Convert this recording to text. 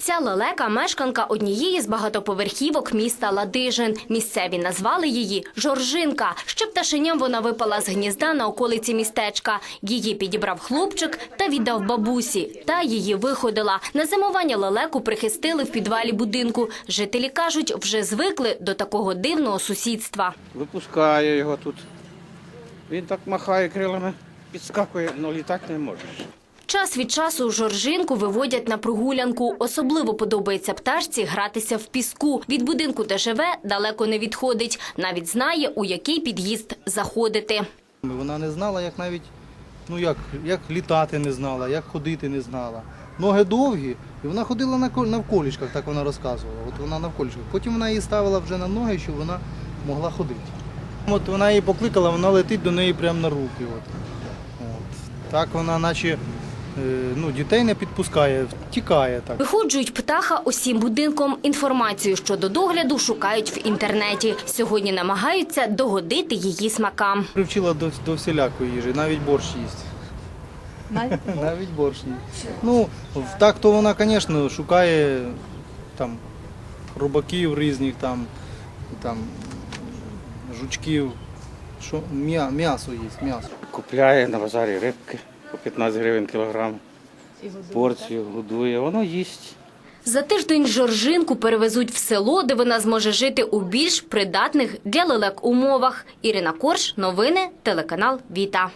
Ця лелека – мешканка однієї з багатоповерхівок міста Ладижин. Місцеві назвали її Жоржинка. Ще пташеням вона випала з гнізда на околиці містечка. Її підібрав хлопчик та віддав бабусі. Та її виходила. На зимування лелеку прихистили в підвалі будинку. Жителі кажуть, вже звикли до такого дивного сусідства. Випускаю його тут. Він так махає крилами, підскакує, але літати не може. Час від часу жоржинку виводять на прогулянку. Особливо подобається пташці гратися в піску. Від будинку, де живе, далеко не відходить. Навіть знає, у який під'їзд заходити. Вона не знала, як навіть ну як, як літати не знала, як ходити не знала. Ноги довгі, і вона ходила на кол- навколішках, так вона розказувала. От вона навколішках. Потім вона її ставила вже на ноги, щоб вона могла ходити. От вона її покликала, вона летить до неї прямо на руки. От. От. Так вона наче ну, дітей не підпускає, тікає так. Виходжують птаха усім будинком. Інформацію щодо догляду шукають в інтернеті. Сьогодні намагаються догодити її смакам. Привчила до, до всілякої їжі, навіть борщ їсть. Навіть борщ їсть. Ну, так то вона, звісно, шукає там рубаків різних, там, там жучків. Що, м'ясо їсть, м'ясо. Купляє на базарі рибки по 15 гривень кілограм. Порцію годує, воно їсть. За тиждень жоржинку перевезуть в село, де вона зможе жити у більш придатних для лелек умовах. Ірина Корж, новини, телеканал Віта.